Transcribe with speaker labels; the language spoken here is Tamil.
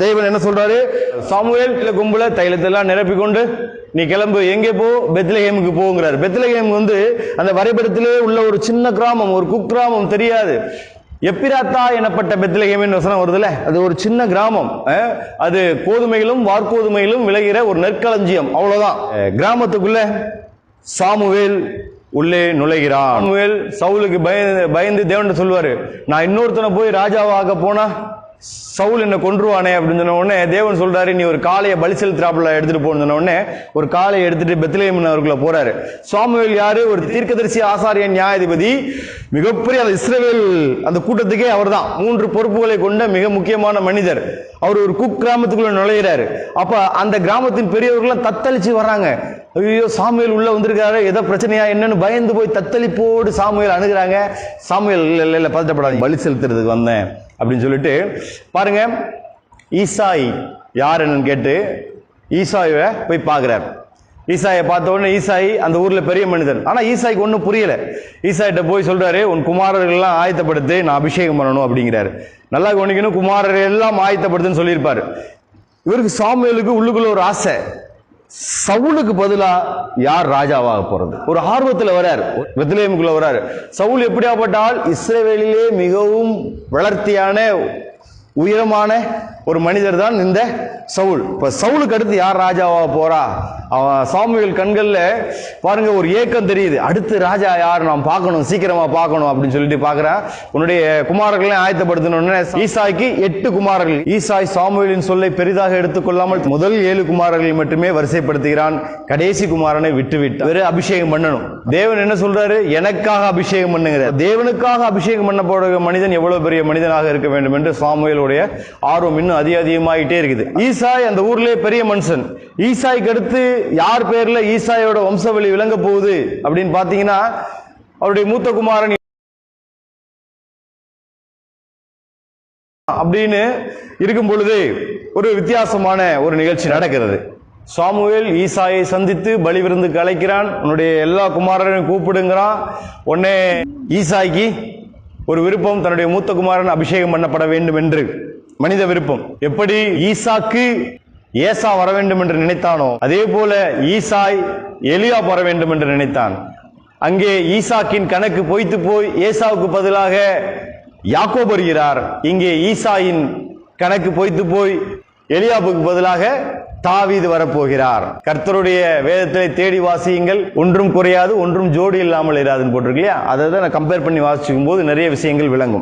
Speaker 1: தேவன் என்ன சொல்றாரு? சாமுவேல் இல்ல கும்பல தைலத்தெல்லாம் நிரப்பி கொண்டு நீ கிளம்பு எங்கே போ? பெத்லஹேமுக்கு போங்கிறார். பெத்லஹேம் வந்து அந்த வரைபடத்திலே உள்ள ஒரு சின்ன கிராமம் ஒரு குக்கிராமம் தெரியாது. எப்பிராத்தா எனப்பட்ட பெத்லஹேமின் வசனம் வருதுல்ல? அது ஒரு சின்ன கிராமம். அது கோதுமையிலும் வார்கோதுமையிலும் விளைகிற ஒரு நெற்களஞ்சியம். அவ்வளவுதான். கிராமத்துக்குள்ள சாமுவேல் உள்ளே நுழைகிறான். சாமுவேல் சவுலுக்கு பயந்து பயந்து தேவன் சொல்லுவாரு நான் இன்னொருத்தனை போய் ராஜாவாக போனா சவுல் என்ன கொன்றுவானே அப்படின்னு சொன்ன உடனே தேவன் சொல்றாரு நீ ஒரு காளையை பலி செலுத்துறாப்புல எடுத்துட்டு போன்னு சொன்ன உடனே ஒரு காளையை எடுத்துட்டு பெத்லேயமன் அவர்களை போறாரு. சாமுவேல் யாரு? ஒரு தீர்க்கதரிசி ஆசாரியன் நியாயாதிபதி. மிகப்பெரிய அந்த இஸ்ரேல் அந்த கூட்டத்துக்கே அவர் தான் மூன்று பொறுப்புகளை கொண்ட மிக முக்கியமான மனிதர். அவர் ஒரு குக் கிராமத்துக்குள்ள நுழையிறாரு. அப்ப அந்த கிராமத்தின் பெரியவர்கள் தத்தளிச்சு வர்றாங்க. ஐயோ சாமுவேல் உள்ள வந்திருக்காரு ஏதோ பிரச்சனையா என்னன்னு பயந்து போய் தத்தளிப்போடு சாமுவேல் அணுகிறாங்க. சாமுவேல் இல்லை இல்லை பதட்டப்படாது பதட்டப்படாதீங்க. பலி செலுத்துறதுக்கு வந்தேன். அப்படின்னு சொல்லிட்டு பாருங்க ஈசாய் யார் என்னன்னு கேட்டு ஈசாயை போய் பார்க்குறார். ஈசாயை பார்த்த உடனே ஈசாய் அந்த ஊரில் பெரிய மனிதன். ஆனால் ஈசாய்க்கு ஒன்றும் புரியல. ஈசாயிட்ட போய் சொல்கிறாரு உன் குமாரர்கள்லாம் ஆயத்தப்படுத்து நான் அபிஷேகம் பண்ணணும் அப்படிங்கிறாரு. நல்லா கவனிக்கணும் குமாரர்கள் எல்லாம் ஆயத்தப்படுத்துன்னு சொல்லியிருப்பார். இவருக்கு சாமியலுக்கு உள்ளுக்குள்ள ஒரு ஆசை. சவுலுக்கு பதிலா யார் ராஜாவாக போறது? ஒரு ஆர்வத்தில் வரார் பெத்லேமுக்குள்ள வராரு சவுல் எப்படியாப்பட்டால் இஸ்ரேவேலிலே மிகவும் வளர்த்தியான உயரமான ஒரு மனிதர் தான் இந்த சவுல். இப்ப சவுலுக்கு அடுத்து யார் ராஜாவாக போறா? அவன் சாமியல் கண்கள்ல பாருங்க ஒரு ஏக்கம் தெரியுது. அடுத்து ராஜா யார்? நாம் பார்க்கணும் சீக்கிரமா பார்க்கணும் அப்படின்னு சொல்லிட்டு பார்க்குறான் உன்னுடைய குமாரர்களை ஆயத்தப்படுத்தணும்னு ஈசாய்க்கு எட்டு குமாரர்கள். ஈசாய் சாமுவேலின் சொல்லை பெரிதாக எடுத்துக்கொள்ளாமல் முதல் ஏழு குமாரர்களை மட்டுமே வரிசைப்படுத்துகிறான். கடைசி குமாரனை விட்டு விட்டு அபிஷேகம் பண்ணணும். தேவன் என்ன சொல்றாரு? எனக்காக அபிஷேகம் பண்ணுங்கிற தேவனுக்காக அபிஷேகம் பண்ணப்படுற மனிதன் எவ்வளவு பெரிய மனிதனாக இருக்க வேண்டும் என்று சாமுவேலுடைய ஆர்வம் இன்னும் அதிக அதிகமாயிட்டே இருக்குது. ஈசாய் அந்த ஊர்லயே பெரிய மனுஷன். ஈசாய்க்கு அடுத்து யார் பேர்ல ஈசாயோட வம்சவழி விளங்க போகுது அப்படின்னு பாத்தீங்கன்னா அவருடைய மூத்த குமாரன் அப்படின்னு இருக்கும் பொழுது ஒரு வித்தியாசமான ஒரு நிகழ்ச்சி நடக்கிறது. சாமுவேல் ஈசாயை சந்தித்து பலி விருந்து அழைக்கிறான் உன்னுடைய எல்லா குமாரரையும் கூப்பிடுங்கிறான். உடனே ஈசாய்க்கு ஒரு விருப்பம் தன்னுடைய மூத்த குமாரன் அபிஷேகம் பண்ணப்பட வேண்டும் என்று மனித விருப்பம். எப்படி ஈசாக்கு ஏசா வர வேண்டும் என்று நினைத்தானோ அதே போல ஈசாய் எலியா வர வேண்டும் என்று நினைத்தான். அங்கே ஈசாக்கின் கணக்கு பொய்த்து போய் ஏசாவுக்கு பதிலாக யாக்கோ வருகிறார். இங்கே ஈசாயின் கணக்கு பொய்த்து போய் எலியாபுக்கு பதிலாக தாவீது வரப்போகிறார். கர்த்தருடைய வேதத்தை தேடி வாசியுங்கள். ஒன்றும் குறையாது ஒன்றும் ஜோடி இல்லாமல் இராதுன்னு போட்டிருக்கு இல்லையா? அதை தான் நான் கம்பேர் பண்ணி வாசிக்கும் போது நிறைய விஷயங்கள் விளங்கும்.